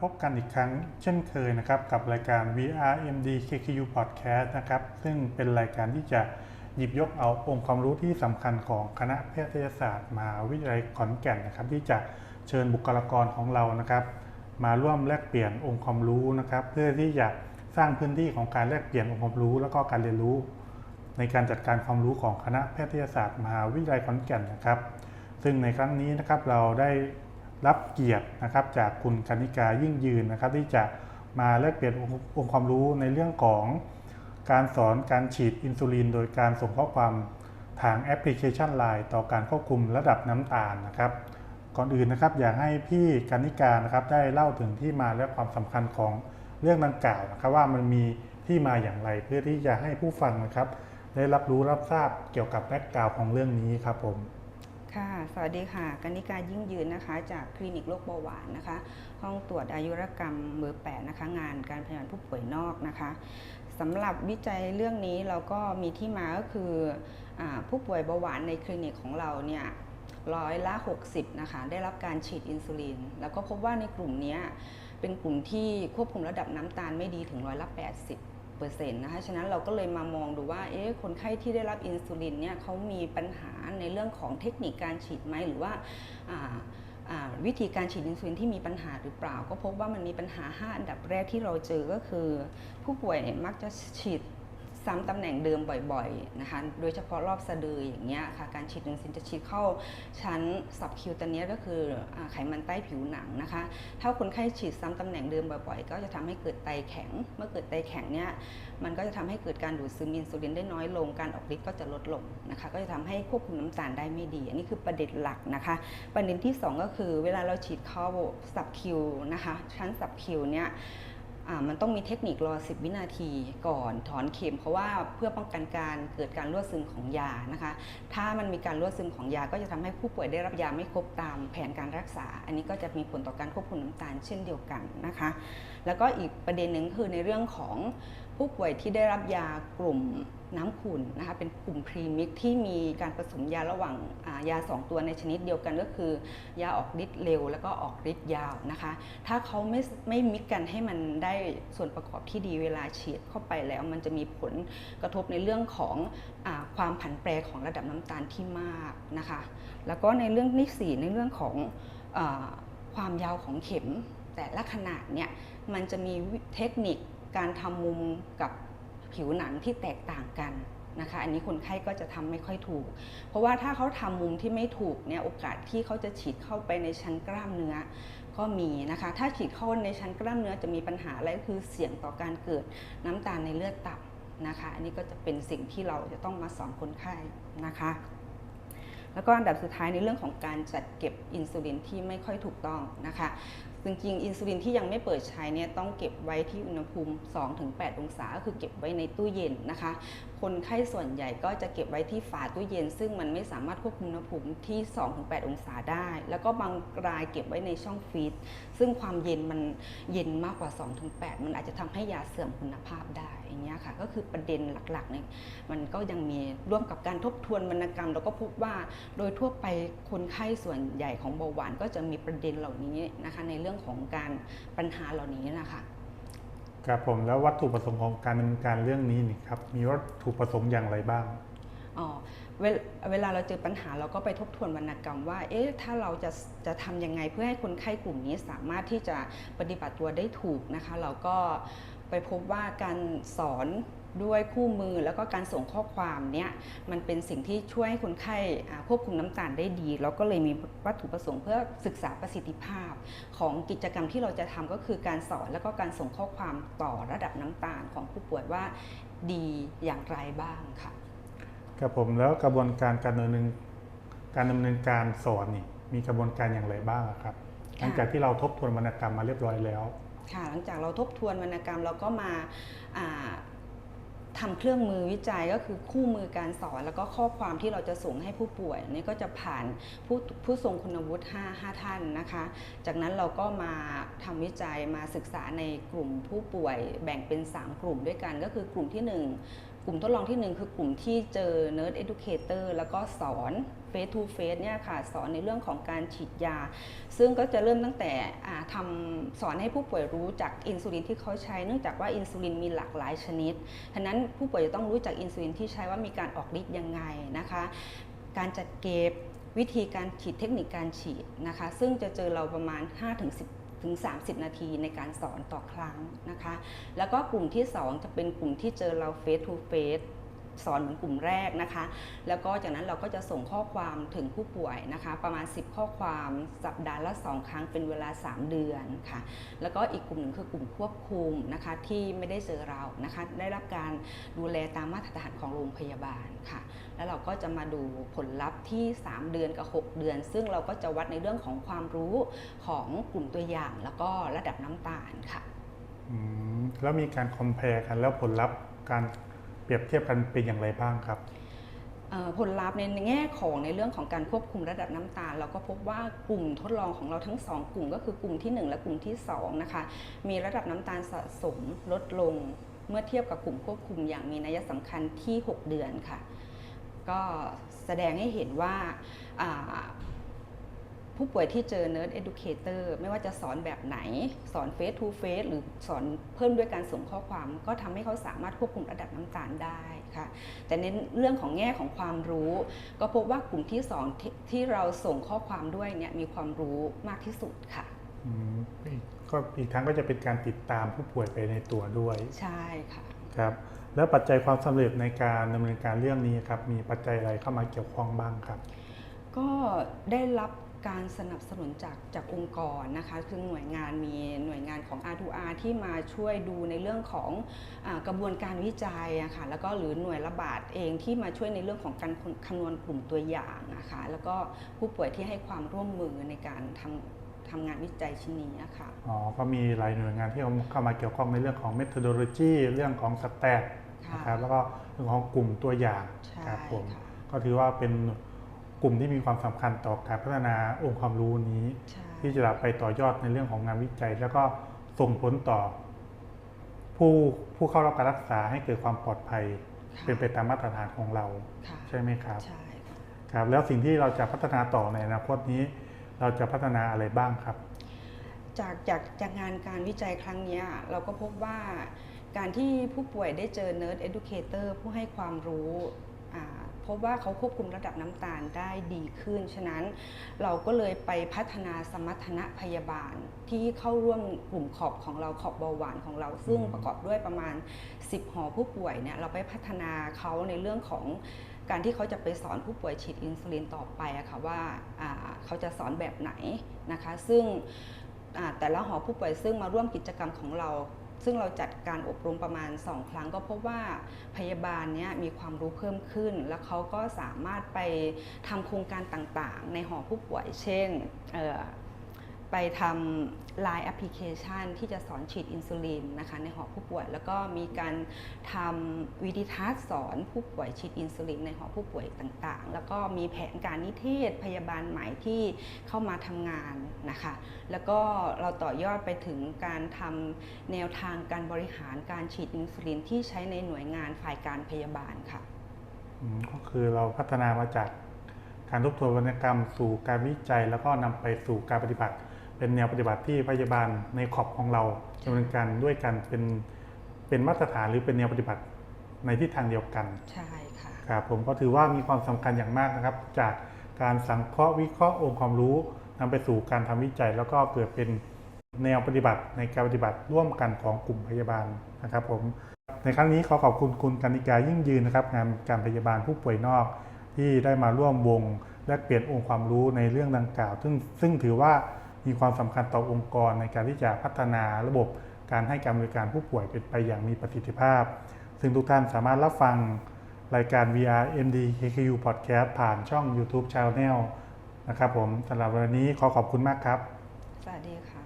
พบกันอีกครั้งเช่นเคยนะครับ กับรายการ VRMD KQU Podcast นะครับ ซึ่งเป็นรายการที่จะหยิบยกเอาองค์ความรู้ที่สำคัญของคณะแพทยศาสตร์มหาวิทยาลัยขอนแก่นนะครับ ที่จะเชิญบุคลากรของเรานะครับ มาร่วมแลกเปลี่ยนองค์ความรู้นะครับ เพื่อที่จะสร้างพื้นที่ของการแลกเปลี่ยนองค์ความรู้ แล้วก็การเรียนรู้ ในการจัดการความรู้ของคณะแพทยศาสตร์มหาวิทยาลัยขอนแก่นนะครับ ซึ่งในครั้งนี้นะครับเราได้ รับเกียรตินะครับจากคุณกนิกายิ่งยืนนะครับ ที่จะมาแลกเปลี่ยนองค์องค์ความรู้ในเรื่องของการสอนการฉีดอินซูลิน โดยการส่งข้อความทางแอปพลิเคชัน Line ต่อการควบคุมระดับน้ำตาลนะครับ ก่อนอื่นนะครับอยากให้พี่กานิกานะครับได้เล่าถึงที่มาและความสำคัญของเรื่องดังกล่าวนะครับว่ามันมีที่มาอย่างไรเพื่อที่จะให้ผู้ฟังนะครับ ได้รับรู้รับทราบเกี่ยวกับแบ็กกราวของเรื่องนี้ครับผม ค่ะ สวัสดีค่ะกนิการยิ่งยืนนะคะ จากคลินิกโรคเบาหวานนะคะ ห้องตรวจอายุรกรรมเบอร์8นะคะ งานการพยาบาลผู้ป่วยนอกนะคะสำหรับวิจัยเรื่องนี้เราก็มีที่มาก็คืออผู้ป่วยเบาหวานในคลินิกของเราเนี่ยร้อยละ 60 นะคะ ได้รับการฉีดอินซูลิน แล้วก็พบว่าในกลุ่มนี้เป็นกลุ่มที่ควบคุมระดับน้ำตาลไม่ดีถึงร้อยละ 80 60%นะคะฉะนั้นเราก็เลยมามองดูว่าเอ๊ะคนไข้ที่ได้รับอินซูลินเนี่ยเขามีปัญหาในเรื่องของเทคนิคการฉีดไหมหรือว่า,าาวิธีการฉีดอินซูลินที่มีปัญหาหรือเปล่า ก็พบว่ามันมีปัญหา 5 อันดับแรกที่เราเจอก็คือ ผู้ป่วยมักจะฉีด ซ้ำตำแหน่งเดิมบ่อยๆนะคะ โดยเฉพาะรอบสะดืออย่างเงี้ยค่ะ การฉีดอินซูลินจะฉีดเข้าชั้นสับคิวตันเนี้ยก็คือไขมันใต้ผิวหนังนะคะ ถ้าคนไข้ฉีดซ้ำตำแหน่งเดิมบ่อยๆ ก็จะทำให้เกิดไตแข็ง เมื่อเกิดไตแข็งเนี่ย มันก็จะทำให้เกิดการดูดซึมอินซูลินได้น้อยลง การออกฤทธิ์ก็จะลดลงนะคะ ก็จะทำให้ควบคุมน้ำตาลได้ไม่ดี อันนี้คือประเด็นหลักนะคะ ประเด็นที่ 2 ก็คือเวลาเราฉีดเข้าสับคิวนะคะ ชั้นสับคิวเนี่ย มันต้องมีเทคนิครอ 10 วินาทีก่อนถอนเข็ม เพราะว่าเพื่อป้องกันการเกิดการรั่วซึมของยานะคะ ถ้ามันมีการรั่วซึมของยาก็จะทำให้ผู้ป่วยได้รับยาไม่ครบตามแผนการรักษา อันนี้ก็จะมีผลต่อการควบคุมน้ำตาลเช่นเดียวกันนะคะ แล้วก็อีกประเด็นหนึ่งคือในเรื่องของผู้ป่วยที่ได้รับยากลุ่ม น้ำขุ่นนะคะเป็นกลุ่มพรีมิกที่มีการผสมยาระหว่างายา 2 ตัวในชนิดเดียวกันก็คือ ยาออกฤทธิ์เร็ว แล้วก็ออกฤทธิ์ยาวนะคะ ถ้าเขาไม่ไม่มิกกันให้มันได้ส่วนประกอบที่ดีเวลาฉีดเข้าไปแล้ว มันจะมีผลกระทบในเรื่องของอความผันแปรของระดับน้ำตาลที่มากนะคะ แล้วก็ในเรื่องที่สี่ในเรื่องของอความยาวของเข็ม แต่ละขนาดเนี่ยมันจะมีเทคนิคการทำมุมกับ ผิวหนังที่แตกต่างกันนะคะ อันนี้คนไข้ก็จะทำไม่ค่อยถูก เพราะว่าถ้าเขาทำมุมที่ไม่ถูกเนี่ยโอกาสที่เขาจะฉีดเข้าไปในชั้นกล้ามเนื้อก็มีนะคะ ถ้าฉีดเข้าในชั้นกล้ามเนื้อจะมีปัญหาอะไรก็คือเสี่ยงต่อการเกิดน้ำตาลในเลือดต่ำนะคะ อันนี้ก็จะเป็นสิ่งที่เราจะต้องมาสอนคนไข้นะคะแล้วก็อันดับสุดท้ายในเรื่องของการจัดเก็บอินซูลินที่ไม่ค่อยถูกต้องนะคะจริงๆ อินซูลินที่ยังไม่เปิดใช้เนี่ยต้องเก็บไว้ที่อุณหภูมิ 2-8 องศาก็คือเก็บไว้ในตู้เย็นนะคะ คนไข้ส่วนใหญ่ก็จะเก็บไว้ที่ฝาตู้เย็น ซึ่งมันไม่สามารถควบคุมอุณหภูมิที่ 2-8 องศาได้ แล้วก็บางรายเก็บไว้ในช่องฟรีซซึ่งความเย็นมันเย็นมากกว่า 2-8 มันอาจจะทำให้ยาเสื่อมคุณภาพได้อย่างเงี้ยค่ะ ก็คือประเด็นหลักๆเนี่ยมันก็ยังมีร่วมกับการทบทวนวรรณกรรมแล้วก็พบว่า โดยทั่วไปคนไข้ส่วนใหญ่ของเบาหวานก็จะมีประเด็นเหล่านี้นะคะในเรื่องของการปัญหาเหล่านี้นะคะครับผมแล้ววัตถุประสงค์ของการดำเนินการเรื่องนี้นี่ครับมีวัตถุประสงค์อย่างไรบ้างอ๋อเวลเวลาเราเจอปัญหาเราก็ไปทบทวนวรรณกรรมว่า เอ๊ะ ถ้าเราจะจะทำยังไงเพื่อให้คนไข้กลุ่มนี้สามารถที่จะปฏิบัติตัวได้ถูกนะคะ เราก็ไปพบว่าการสอน ด้วยคู่มือแล้วก็การส่งข้อความเนี่ยมันเป็นสิ่งที่ช่วยให้คนไข้อ่าควบคุมน้ำตาลได้ดี แล้วก็เลยมีวัตถุประสงค์เพื่อศึกษาประสิทธิภาพ ของกิจกรรมที่เราจะทำก็คือการสอนแล้วก็การส่งข้อความต่อระดับน้ำตาลของผู้ป่วยว่าดีอย่างไรบ้างค่ะครับผมแล้วกระบวนการการดำเนินการดำเนินการสอนนี่มีกระบวนการอย่างไรบ้างอะครับหลังจากที่เราทบทวนวรรณกรรมมาเรียบร้อยแล้วค่ะหลังจากเราทบทวนวรรณกรรมเราก็มาอ่า ทำเครื่องมือวิจัยก็คือคู่มือการสอน แล้วก็ข้อความที่เราจะส่งให้ผู้ป่วยนี่ก็จะผ่านผู้ผู้ทรงคุณวุฒิ 5 5 ท่านนะคะ จากนั้นเราก็มาทำวิจัยมาศึกษาในกลุ่มผู้ป่วยแบ่งเป็น 3 กลุ่มด้วยกันก็คือกลุ่มที่ 1 ลุ่มทดลองที่หนึ่งคือกลุ่มที่เจอ Nurse Educator แล้วก็สอน Face to Face เนี่ยค่ะสอนในเรื่องของการฉีดยา ซึ่งก็จะเริ่มตั้งแต่อ่าทำสอนให้ผู้ป่วยรู้จักอินซูลินที่เขาใช้เนื่องจากว่าอินซูลินมีหลากหลายชนิดฉะนั้นผู้ป่วยจะต้องรู้จักอินซูลินที่ใช้ว่ามีการออกฤทธิ์ยังไงนะคะ การจัดเก็บวิธีการฉีดเทคนิคการฉีดนะคะ ซึ่งจะเจอเราประมาณ 5-10 ถึง 30 นาทีในการสอนต่อครั้งนะคะ แล้วก็กลุ่มที่ 2 จะเป็นกลุ่มที่เจอเรา face to face ส สอนเหมือนกลุ่มแรกนะคะ แล้วก็จากนั้นเราก็จะส่งข้อความถึงผู้ป่วยนะคะ ประมาณ 10 ข้อความสัปดาห์ละ 2 ครั้งเป็นเวลา 3 เดือนค่ะ แล้วก็อีกกลุ่มหนึ่งคือกลุ่มควบคุมนะคะที่ไม่ได้เจอเรานะคะ ได้รับการดูแลตามมาตรฐานของโรงพยาบาลค่ะ แล้วเราก็จะมาดูผลลัพธ์ที่ 3 เดือนกับ 6 เดือน ซึ่งเราก็จะวัดในเรื่องของความรู้ของกลุ่มตัวอย่าง แล้วก็ระดับน้ำตาลค่ะแล้วมีการคอมเพลกันแล้วผลลัพธ์การ รียบเทียบกันเป็นอย่างไรบ้างครับผลลัพธ์ในแง่ของในเรื่องของการควบคุมระดับน้ำตาล เราก็พบว่ากลุ่มทดลองของเราทั้ง 2 กลุ่มก็คือกลุ่มที่ 1 และกลุ่มที่2นะคะมีระดับน้ำตาลสะสมลดลง เมื่อเทียบกับกลุ่มควบคุมอย่างมีนัยสำคัญที่ 6 เดือนค่ะ ก็แสดงให้เห็นว่า ผู้ป่วยที่เจอ Nurse Educator ไม่ว่าจะสอนแบบไหน สอน Face to Face หรือสอนเพิ่มด้วยการส่งข้อความ ก็ทำให้เขาสามารถควบคุมระดับน้ำตาลได้ค่ะ แต่ในเรื่องของแง่ของความรู้ ก็พบว่ากลุ่มที่สองที่ที่เราส่งข้อความด้วยเนี่ยมีความรู้มากที่สุดค่ะอืมอีกก็อีกทั้งก็จะเป็นการติดตามผู้ป่วยไปในตัวด้วย ใช่ค่ะครับแล้วปัจจัยความสำเร็จในการดำเนินการเรื่องนี้ครับมีปัจจัยอะไรเข้ามาเกี่ยวข้องบ้างครับ ก็ได้รับ การสนับสนุนจากจากองค์กรนะคะ คือหน่วยงานมีหน่วยงานของ R2R ที่มาช่วยดูในเรื่องของอากระบวนการวิจัยอะค่ะแล้วก็หรือหน่วยระบาดเองที่มาช่วยในเรื่องของการคำนวณกลุ่มตัวอย่างนะคะแล้วก็ผู้ป่วยที่ให้ความร่วมมือในการทำทำงานวิจัยชิ้นนี้อะค่ะ อ๋อ ก็มีหลายหน่วยงานที่เข้ามาเกี่ยวข้องในเรื่องของ methodology เรื่องของสแตทค่ะนะครับ แล้วก็เรื่องของกลุ่มตัวอย่างใช่ครับผมค่ะก็ถือว่าเป็น กลุ่มที่มีความสำคัญต่อการพัฒนาองค์ความรู้นี้ใช่ที่จะไปต่อยอดในเรื่องของงานวิจัย แล้วก็ส่งผลต่อ ผู้ผู้เข้ารับการรักษาให้เกิดความปลอดภัยค่ะเป็นไปตามมาตรฐานของเราค่ะใช่ไหมครับใช่ค่ะครับ แล้วสิ่งที่เราจะพัฒนาต่อในอนาคตนี้ เราจะพัฒนาอะไรบ้างครับ จากจากจากงานการวิจัยครั้งเนี้ยเราก็พบว่าการที่ผู้ป่วยได้เจอ Nurse Educator ผู้ให้ความรู้อ่าพ บว่าเขาควบคุมระดับน้ำตาลได้ดีขึ้น ฉะนั้นเราก็เลยไปพัฒนาสมรรถนะพยาบาลที่เข้าร่วมกลุ่มขอบของเราขอบเบาหวานของเรา ซึ่งประกอบด้วยประมาณ 10 หอผู้ป่วยเนี่ยเราไปพัฒนาเขาในเรื่องของการที่เขาจะไปสอนผู้ป่วยฉีดอินซูลินต่อไปอะค่ะว่าเขาจะสอนแบบไหนนะคะ ซึ่งแต่ละหอผู้ป่วยซึ่งมาร่วมกิจกรรมของเรา ซึ่งเราจัดการอบรมประมาณ 2 ครั้งก็พบว่าพยาบาลเนี้ยมีความรู้เพิ่มขึ้น แล้วเขาก็สามารถไปทำโครงการต่างๆ ในหอผู้ป่วย เช่นเอ่อ ไปทำ Line แอปพลิเคชัน ที่จะสอนฉีดอินซูลินนะคะในหอผู้ป่วย แล้วก็มีการทำวิดีทัศน์สอนผู้ป่วยฉีดอินซูลินในหอผู้ป่วยต่างๆ แล้วก็มีแผนการนิเทศพยาบาลใหม่ที่เข้ามาทำงานนะคะ แล้วก็เราต่อยอดไปถึงการทำแนวทางการบริหารการฉีดอินซูลินที่ใช้ในหน่วยงานฝ่ายการพยาบาลค่ะก็คือเราพัฒนามาจากการทบทวนวรรณกรรมสู่การวิจัยแล้วก็นำไปสู่การปฏิบัติ เป็นแนวปฏิบัติที่พยาบาลในขอบของเราดำเนินการด้วยกันเป็นเป็นมาตรฐานหรือเป็นแนวปฏิบัติในทิศทางเดียวกันใช่ค่ะครับผมก็ถือว่ามีความสำคัญอย่างมากนะครับ จากการสังเคราะห์วิเคราะห์องค์ความรู้นำไปสู่การทำวิจัย แล้วก็เกิดเป็นแนวปฏิบัติในการปฏิบัติร่วมกันของกลุ่มพยาบาลนะครับ ผมในครั้งนี้ขอขอบคุณคุณกนิกายิ่งยืนนะครับ งานการพยาบาลผู้ป่วยนอก ที่ได้มาร่วมวงและเปลี่ยนองค์ความรู้ในเรื่องดังกล่าว ซึ่งซึ่งถือว่า มีความสำคัญต่อองค์กรในการที่จะพัฒนาระบบการให้การบริการผู้ป่วยเป็นไปอย่างมีประสิทธิภาพ ซึ่งทุกท่านสามารถรับฟังรายการ VR MD KKU Podcast ผ่านช่อง YouTube Channel นะครับผมสำหรับวันนี้ขอขอบคุณมากครับ สวัสดีค่ะ